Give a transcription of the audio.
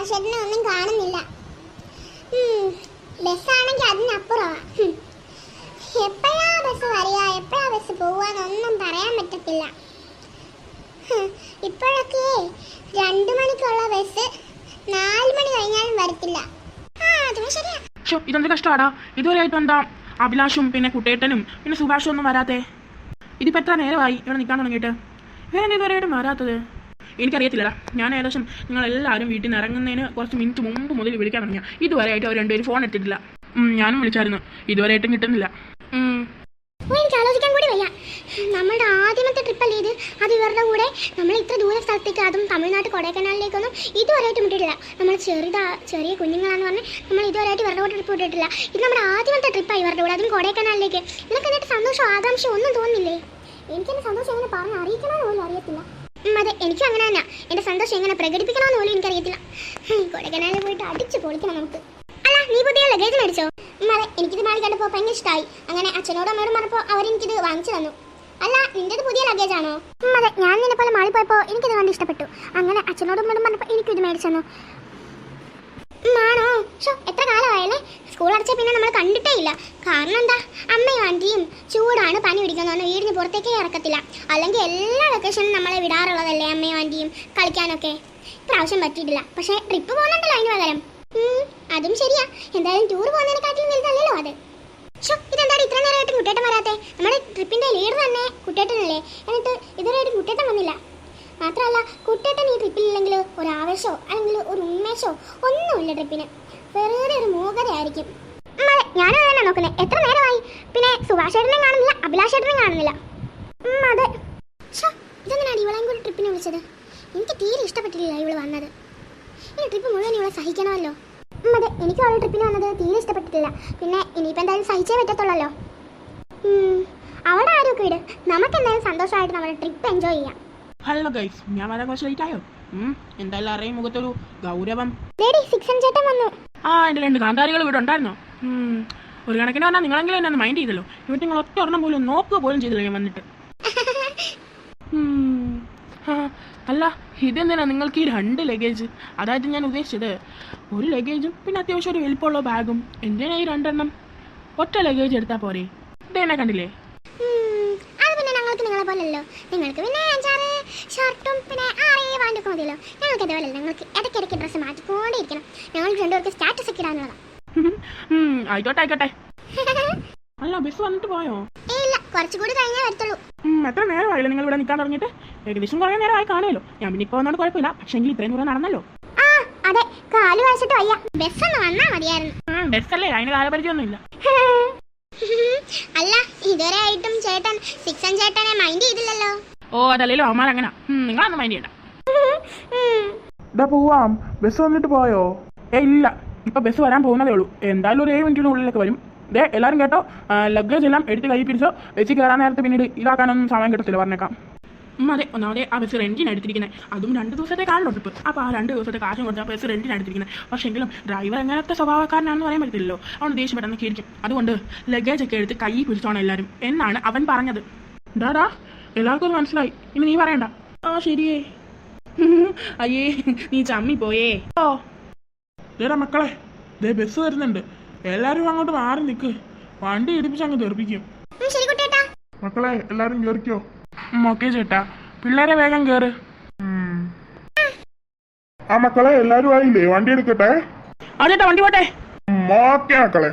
പ്രകാശേട്ടനെ ഒന്നും കാണുന്നില്ല ബസ്സാണെങ്കിൽ അതിനപ്പുറമാണ് എപ്പോഴാ ബസ് വരിക എപ്പോഴാ ബസ് പോവാന്നൊന്നും പറയാൻ പറ്റത്തില്ല. ഇപ്പോഴൊക്കെ രണ്ടു മണിക്കുള്ള ബസ് നാല് മണി കഴിഞ്ഞാലും വരത്തില്ല. ഇതെന്ത് കഷ്ടാടാ ഇതുവരെ ആയിട്ടും എന്താ അഭിലാഷും പിന്നെ കുട്ടേട്ടനും പിന്നെ സുഭാഷും ഒന്നും വരാത്തേ? ഇതിപ്പോ എത്ര നേരമായി ഇവിടെ നിൽക്കാൻ തുടങ്ങിയിട്ട്? ഇവരെന്താ ഇതുവരെയായിട്ടും വരാത്തത്? എനിക്കറിയത്തില്ലടാ. ഞാൻ ഏകദേശം നിങ്ങൾ എല്ലാവരും വീട്ടിൽ നിന്ന് ഇറങ്ങുന്നതിന് കുറച്ച് മിനിറ്റ് മുമ്പ് മുതൽ വിളിക്കാൻ തുടങ്ങിയ. ഇതുവരെയായിട്ട് അവർ രണ്ടുപേരും ഫോൺ എടുത്തിട്ടില്ല. ഞാനും വിളിച്ചായിരുന്നു. ഇതുവരെയായിട്ടും കിട്ടുന്നില്ല. എനിക്ക് ആലോചിക്കാൻ കൂടി വയ്യ. നമ്മളുടെ ആദ്യമത്തെ ട്രിപ്പല്ലേ ഇത്? അത് ഇവരുടെ കൂടെ നമ്മൾ ഇത്ര ദൂര സ്ഥലത്തേക്ക് അതും തമിഴ്നാട് കൊടൈക്കനാലിലേക്കൊന്നും ഇതുവരെയായിട്ട് വിട്ടിട്ടില്ല. നമ്മൾ ചെറുതാ ചെറിയ കുഞ്ഞുങ്ങളാന്ന് പറഞ്ഞ് നമ്മൾ ഇതുവരെയായിട്ട് ഇവരുടെ കൂടെ ട്രിപ്പ് വിട്ടിട്ടില്ല. ഇത് നമ്മുടെ ആദ്യമത്തെ ട്രിപ്പാണ് ഇവരുടെ കൂടെ അതും കൊടൈക്കനാലിലേക്ക്. നിനക്ക് എന്നിട്ട് സന്തോഷം ആകാംക്ഷ ഒന്നും തോന്നില്ലേ എനിക്കെന്റെ സന്തോഷം എങ്ങനെ പറഞ്ഞ് അറിയിക്കണമെന്ന് പോലും അറിയത്തില്ല. അതെ എനിക്കും അങ്ങനെ തന്നെ. എന്റെ സന്തോഷം എങ്ങനെ പ്രകടിപ്പിക്കണമെന്ന് പോലും എനിക്കറിയത്തില്ല. കൊടകനാലിൽ പോയിട്ട് അടിച്ചു പൊളിക്കണം നമുക്ക്. അല്ല നീ പുതിയ ലഗേജ് മേടിച്ചോ? അതെ എനിക്കിത് മാറി കണ്ടപ്പോൾ ഭയങ്കര ഇഷ്ടമായി അങ്ങനെ അച്ഛനോടും അമ്മയോടും പറഞ്ഞപ്പോൾ അവരെനിക്കിത് വാങ്ങിച്ചു തന്നു. അല്ല നിന്റെ പുതിയ ലഗേജ് ആണോ? അതെ ഞാൻ നിന്നെ പോലെ മാളി പോയപ്പോൾ എനിക്കിത് കണ്ട് ഇഷ്ടപ്പെട്ടു. അങ്ങനെ അച്ഛനോടും അമ്മയോടും പറഞ്ഞപ്പോൾ എനിക്കിത് മേടിച്ചു തന്നു. ആണോ? ഷോ എത്ര കാലമായല്ലേ? സ്കൂൾ അടച്ച പിന്നെ നമ്മൾ കണ്ടിട്ടേ ഇല്ല. കാരണം എന്താ? അമ്മയും ആന്റിയും ചൂടാണ് പനി പിടിക്കുന്ന പറഞ്ഞാൽ വീടിന് പുറത്തേക്കേ ഇറക്കത്തില്ല. അല്ലെങ്കിൽ എല്ലാ വെക്കേഷനും നമ്മളെ വിടാറുള്ളതല്ലേ അമ്മയും ആന്റിയും കളിക്കാനൊക്കെ? ഇപ്രാവശ്യം പറ്റിയിട്ടില്ല. പക്ഷേ ട്രിപ്പ് പോകുന്നുണ്ടല്ലോ അതിന് പകരം. അതും ശരിയാ. എന്തായാലും ടൂർ പോകുന്നതിനെക്കാട്ടിലും വലുതല്ലല്ലോ അത്. ഷോ ഇതെന്താണ് ഇത്ര നേരമായിട്ട് കുട്ടേട്ടൻ വരാത്തെ? നമ്മുടെ ട്രിപ്പിന്റെ ലീഡർ തന്നെ കുട്ടേട്ടനല്ലേ എന്നിട്ട് ഇതുവരെയായിട്ട് കുട്ടേട്ടൻ വന്നില്ല. മാത്രമല്ല കുട്ടേട്ടൻ ഈ ട്രിപ്പിലില്ലെങ്കിൽ ഒരു ആവേശമോ അല്ലെങ്കിൽ ഒരു ഉന്മേഷമോ ഒന്നുമില്ല ട്രിപ്പിന് വെറുതെ ഒരു മൂകതയായിരിക്കും. ഞാനും തന്നെ നോക്കുന്നത് എത്ര നേരമായി? പിന്നെ സുഭാഷ് ചേട്ടനെ കാണുന്നില്ല അഭിലാഷ് ചേട്ടനെ കാണുന്നില്ല. അതെ. ഇതെങ്ങനെയാണ് ഇവളെയും കൂടി ട്രിപ്പിന് വിളിച്ചത്? എനിക്ക് തീരെ ഇഷ്ടപ്പെട്ടില്ല ഇവൾ വന്നത്. ഈ ട്രിപ്പ് മുഴുവൻ ഇവളെ സഹിക്കണമല്ലോ. അതെ എനിക്ക് അവളുടെ ട്രിപ്പിന് വന്നത് തീരെ ഇഷ്ടപ്പെട്ടിട്ടില്ല. പിന്നെ ഇനിയിപ്പോൾ എന്തായാലും സഹിച്ചേ പറ്റത്തുള്ളല്ലോ. അവിടെ ആരൊക്കെ ഇട് നമുക്ക് എന്തായാലും സന്തോഷമായിട്ട് നമ്മുടെ ട്രിപ്പ് എൻജോയ് ചെയ്യാം. ഹലോ ഗൈസ് ഞാൻ വരാൻ കുറച്ച് ലേറ്റ് ആയോ? എന്തായാലും അറിയും മുഖത്തൊരു ഗൗരവം. സിക്സൻ ചേട്ടൻ വന്നു. ആ എന്റെ രണ്ട് കാന്താരികൾ ഇവിടെ ഉണ്ടായിരുന്നോ. ഒരു കണക്കിന് പറഞ്ഞാൽ നിങ്ങളെങ്കിലും എന്നെ മൈൻഡ് ചെയ്തല്ലോ. ഇവിടെ നിങ്ങൾ ഒറ്റ ഒരെണ്ണം പോലും നോക്കുക പോലും ചെയ്തില്ല ഞാൻ വന്നിട്ട്. അല്ല ഇതെന്തിനാ നിങ്ങൾക്ക് ഈ രണ്ട് ലഗേജ് അതായത് ഞാൻ ഉദ്ദേശിച്ചത് ഒരു ലഗേജും പിന്നെ അത്യാവശ്യം ഒരു വലിപ്പമുള്ള ബാഗും എന്തിനാ ഈ രണ്ടെണ്ണം? ഒറ്റ ലഗേജ് എടുത്താൽ പോരെ. ഇതെന്നെ കണ്ടില്ലേ? അത് പിന്നെ ഞങ്ങൾക്ക് നിങ്ങളെ പോലല്ലോ നിങ്ങൾക്ക് പിന്നെ അഞ്ചാറ് ഷർട്ടും പിന്നെ ആറേ വാണ്ടൊക്കെ മതിയല്ലോ. ഞങ്ങൾക്ക് അതേപോലെ ഞങ്ങൾക്ക് ഇടയ്ക്കിടയ്ക്ക് ഡ്രസ്സ് മാറ്റിക്കൊണ്ടേയിരിക്കണം. ഞങ്ങൾ രണ്ടുപേർക്ക് സ്റ്റാറ്റസ് ഒക്കെ ഇടാനുള്ളതാണ് ആയിക്കോട്ടെ ആയിക്കോട്ടെ. അല്ല ബസ് വന്നിട്ട് പോയോ? കുറച്ചുകൂടി കഴിഞ്ഞേ വരത്തുള്ളൂ. എത്ര നേരമായില്ല നിങ്ങൾ ഇവിടെ നിൽക്കാൻ തുടങ്ങിയിട്ട്? ഏകദേശം കുറേ നേരമായി കാണുമല്ലോ ഞാൻ പിന്നെ ഇപ്പോൾ വന്നോണ്ട് കുഴപ്പമില്ല. പക്ഷേങ്കിൽ ഇത്രയും ദൂരം നടന്നല്ലോ. ആ അതെ. കാൽ വരച്ചിട്ട് വയ്യ. ബസ് ഒന്ന് വന്നാ മതിയായിരുന്നു. ഉം, ബസ്സല്ലേ? അതിന് കാലപരിചയമൊന്നുമില്ല അല്ല ഇതുവരെ ആയിട്ടും ചേട്ടൻ സിക്സൻ ചേട്ടനെ മൈൻഡ് ചെയ്തില്ലല്ലോ. ഓ അതല്ലല്ലോ അമ്മാർ അങ്ങനെ നിങ്ങളൊന്നും മൈൻഡ് ചെയ്യണ്ട. ഇതാ പോവാം. ബസ് വന്നിട്ട് പോയോ? ഏ ഇല്ല. ഇപ്പൊ ബസ് വരാൻ പോകുന്നതേ ഉള്ളൂ. എന്തായാലും ഒരു ഏഴ് മിനിറ്റിനുള്ളിലൊക്കെ വരും. ദേ എല്ലാവരും കേട്ടോ ലഗേജ് എല്ലാം എടുത്ത് കൈ പിരിച്ചോ വെച്ച് കയറാൻ നേരത്തെ പിന്നീട് ഇതാക്കാനൊന്നും സമയം കിട്ടത്തില്ല പറഞ്ഞേക്കാം. അതെ ഒന്നാമതെ ആ ബസ് റെന്റിന് എടുത്തിരിക്കുന്നത് അതും രണ്ട് ദിവസത്തെ കാണുന്നു ട്രിപ്പ് അപ്പോൾ ആ രണ്ട് ദിവസത്തെ കാശും കൊടുത്ത് ആ ബസ് റെന്റിന് എടുത്തിരിക്കുന്നത് പക്ഷേങ്കിലും ഡ്രൈവർ എങ്ങനത്തെ സ്വഭാവക്കാരനാണെന്ന് പറയാൻ പറ്റില്ലല്ലോ അവൻ ദേഷ്യം പെട്ടെന്ന് കീഴിക്കും അതുകൊണ്ട് ലഗേജ് ഒക്കെ എടുത്ത് കൈ പിടിച്ചോണം എല്ലാവരും എന്നാണ് അവൻ പറഞ്ഞത്. ഡാടാ എല്ലാവർക്കും മനസ്സിലായി. ഇനി നീ പറയണ്ട. ആ ശരിയേ. അയ്യേ നീ ചമ്മി പോയേ ഓ. ഡേടാ മക്കളെ ദേ ബസ് വരുന്നുണ്ട്. എല്ലാരും അങ്ങോട്ട് മാറി നിൽക്ക് വണ്ടി ഇടിപ്പിച്ച് അങ്ങ് തെറിപ്പിക്കും. മക്കളെ എല്ലാരും കേറിക്കോ. ഓക്കെ ചേട്ടാ. പിള്ളേരെ വേഗം കേറ്. ആ മക്കളെ എല്ലാരും ആയില്ലേ? വണ്ടി എടുക്കട്ടെ? ആ ചേട്ടാ വണ്ടി പോട്ടെ. ഓക്കെ മക്കളെ.